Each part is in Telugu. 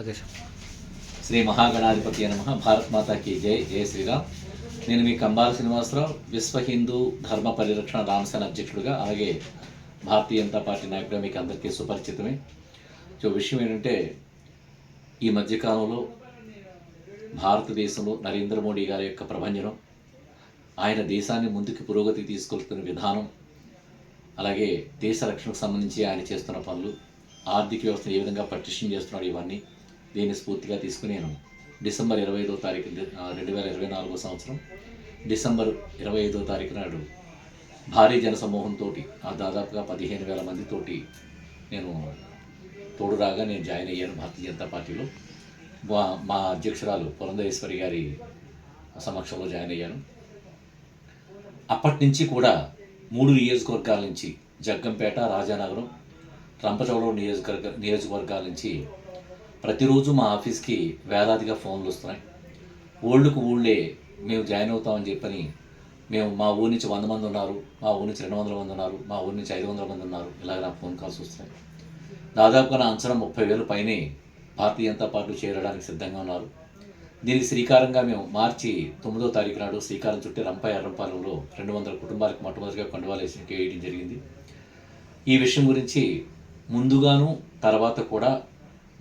Okay sir. శ్రీ మహాగణాధిపతి నమ భారత్ మాతాకి జై. జయ శ్రీరామ్. నేను మీ కంబాల శ్రీనివాసరావు విశ్వ హిందూ ధర్మ పరిరక్షణ రామసేన అధ్యక్షుడిగా అలాగే భారతీయ జనతా పార్టీ నాయకుడిగా మీకు అందరికీ సుపరిచితమే. సో విషయం ఏంటంటే ఈ మధ్యకాలంలో భారతదేశంలో నరేంద్ర మోడీ గారి యొక్క ప్రభంజనం ఆయన దేశాన్ని ముందుకు పురోగతికి తీసుకెళ్తున్న విధానం అలాగే దేశ రక్షణకు సంబంధించి ఆయన చేస్తున్న పనులు ఆర్థిక వ్యవస్థను ఏ విధంగా పటిష్టం చేస్తున్నాడు ఇవన్నీ దీన్ని స్ఫూర్తిగా తీసుకుని నేను డిసెంబర్ ఇరవై ఐదో తారీఖు రెండు వేల ఇరవై నాలుగో సంవత్సరం డిసెంబర్ ఇరవై ఐదో తారీఖు నాడు భారీ జనసమూహంతో దాదాపుగా పదిహేను వేల మందితోటి నేను తోడురాగా నేను జాయిన్ అయ్యాను భారతీయ జనతా పార్టీలో. మా మా అధ్యక్షురాలు పురంధరేశ్వరి గారి సమక్షంలో జాయిన్ అయ్యాను. అప్పటి నుంచి కూడా మూడు నియోజకవర్గాల నుంచి జగ్గంపేట రాజానగరం రంపచోడవరం నియోజకవర్గ నియోజకవర్గాల నుంచి ప్రతిరోజు మా ఆఫీస్కి వేలాదిగా ఫోన్లు వస్తున్నాయి. ఊళ్ళకు ఊళ్ళే మేము జాయిన్ అవుతామని చెప్పని మేము మా ఊరి నుంచి వంద మంది ఉన్నారు మా ఊరి నుంచి రెండు వందల మంది ఉన్నారు మా ఊరి నుంచి ఐదు వందల మంది ఉన్నారు. ఇలాగ నాకు ఫోన్ కాల్స్ వస్తున్నాయి. దాదాపుగా నా అంచనా ముప్పై వేలు పైనే భారతీయ జనతా పార్టీ చేరడానికి సిద్ధంగా ఉన్నారు. దీనికి శ్రీకారంగా మేము మార్చి తొమ్మిదో తారీఖు నాడు శ్రీకారం చుట్టి రంపాయ ఎర్రంపాలెంలో రెండు వందల కుటుంబాలకు మొట్టమొదటిగా కండువాలు వేయడం జరిగింది. ఈ విషయం గురించి ముందుగాను తర్వాత కూడా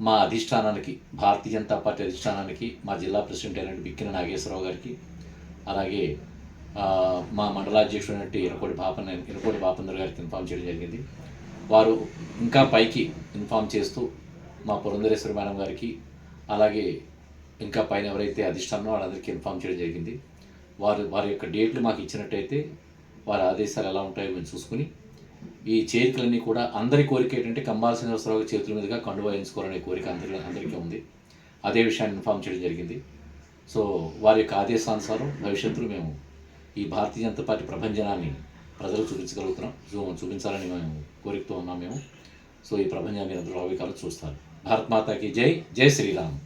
మా అధిష్టానానికి భారతీయ జనతా పార్టీ అధిష్టానానికి మా జిల్లా ప్రెసిడెంట్ అయినటువంటి బిక్కిన నాగేశ్వరరావు గారికి అలాగే మా మండలాధ్యక్షుడు అయినట్టు ఇనకోటి బాపన్న ఇనకోటి బాపందర్ గారికి ఇన్ఫామ్ చేయడం జరిగింది. వారు ఇంకా పైకి ఇన్ఫామ్ చేస్తూ మా పురంధరేశ్వరి మేడం గారికి అలాగే ఇంకా పైన ఎవరైతే అధిష్టానో వాళ్ళందరికీ ఇన్ఫామ్ చేయడం జరిగింది. వారు వారి యొక్క డేట్లు మాకు ఇచ్చినట్టయితే వారి ఆదేశాలు ఎలా ఉంటాయో మేము చూసుకుని ఈ చేతులన్నీ కూడా అందరి కోరిక ఏంటంటే కంబాల శ్రీనివాసరావు చేతుల మీదుగా కండువా వేయించుకోవాలనే కోరిక అందరి అందరికీ ఉంది. అదే విషయాన్ని ఇన్ఫామ్ చేయడం జరిగింది. సో వారి యొక్క ఆదేశానుసారం భవిష్యత్తులో మేము ఈ భారతీయ జనతా పార్టీ ప్రభంజనాన్ని ప్రజలు చూపించగలుగుతున్నాం. చూ చూపించాలని మేము కోరికతో ఉన్నాం మేము. సో ఈ ప్రభంజనాన్ని అందరూ రావికాలు చూస్తారు. భారత్ మాతాకి జై జై శ్రీరామ్.